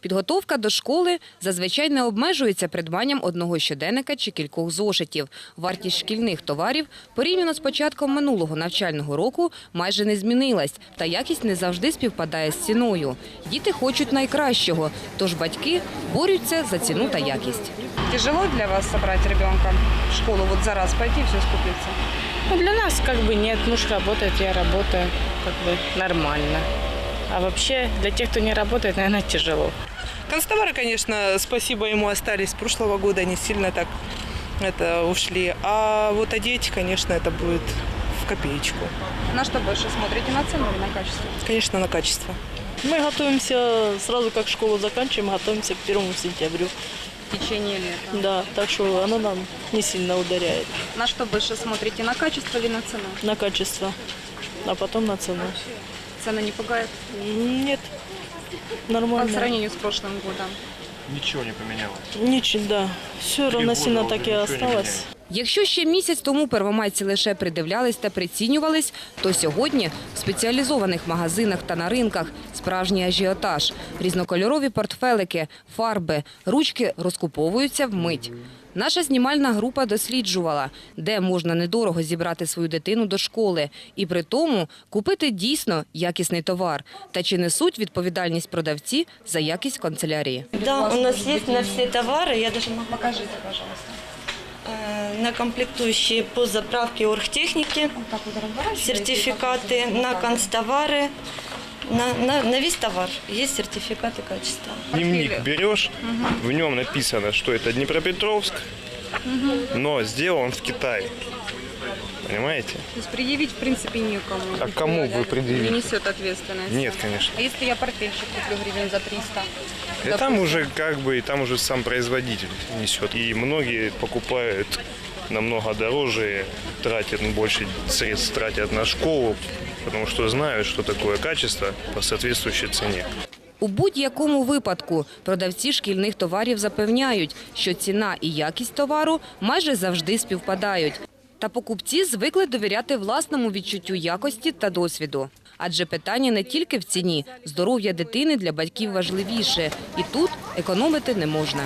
Підготовка до школи зазвичай не обмежується придбанням одного щоденника чи кількох зошитів. Вартість шкільних товарів порівняно з початком минулого навчального року майже не змінилась, та якість не завжди співпадає з ціною. Діти хочуть найкращого, тож батьки борються за ціну та якість. Тяжело для вас собрать ребенка в школу, вот за раз пойти все скупиться? Ну, для нас как бы нет. Муж работает, я работаю. Как бы нормально. А вообще, для тех, кто не работает, наверное, тяжело. Констовары, конечно, спасибо ему остались с прошлого года, не сильно так это ушли. А вот одеть, конечно, это будет в копеечку. На что больше смотрите, на цену или на качество? Конечно, на качество. Мы готовимся, сразу как школу заканчиваем, готовимся к первому сентябрю. В течение лета. Да, так что оно нам не сильно ударяет На что больше смотрите, на качество или на цену? на качество, а потом на цену. Цена не пугает? Нет, По нормально. сравнению с прошлым годом. Ничего не поменялось. Ничего, да, все равносильно так и осталось. меняется. Якщо ще місяць тому первомайці лише придивлялись та прицінювались, то сьогодні в спеціалізованих магазинах та на ринках справжній ажіотаж. Різнокольорові портфелики, фарби, ручки розкуповуються вмить. Наша знімальна група досліджувала, де можна недорого зібрати свою дитину до школи і при тому купити дійсно якісний товар. Та чи несуть відповідальність продавці за якість канцелярії? Да, у нас есть на все товары, я даже могу Покажите, пожалуйста. э, на комплектующие по заправке оргтехники, Вот так вот разворачиваете. сертификаты на констовары, на, на, на весь товар есть сертификаты качества. Дневник берешь, в нем написано, что это Днепропетровск, но сделан в Китае. Понимаете? То есть предъявить, в принципе, некому. А кому вы Не предъявите? несет ответственность. Нет, конечно. А если я портфельчик куплю гривен за 300? И там уже как бы, и там уже сам производитель несет. И многие покупают намного дороже, тратят больше средств тратят на школу, потому что знают, что такое качество по соответствующей цене. У будь-якому випадку продавці шкільних товарів запевняють, що ціна і якість товару майже завжди співпадають. Та покупці звикли довіряти власному відчуттю якості та досвіду. Адже питання не тільки в ціні, здоров'я дитини для батьків важливіше, і тут економити не можна.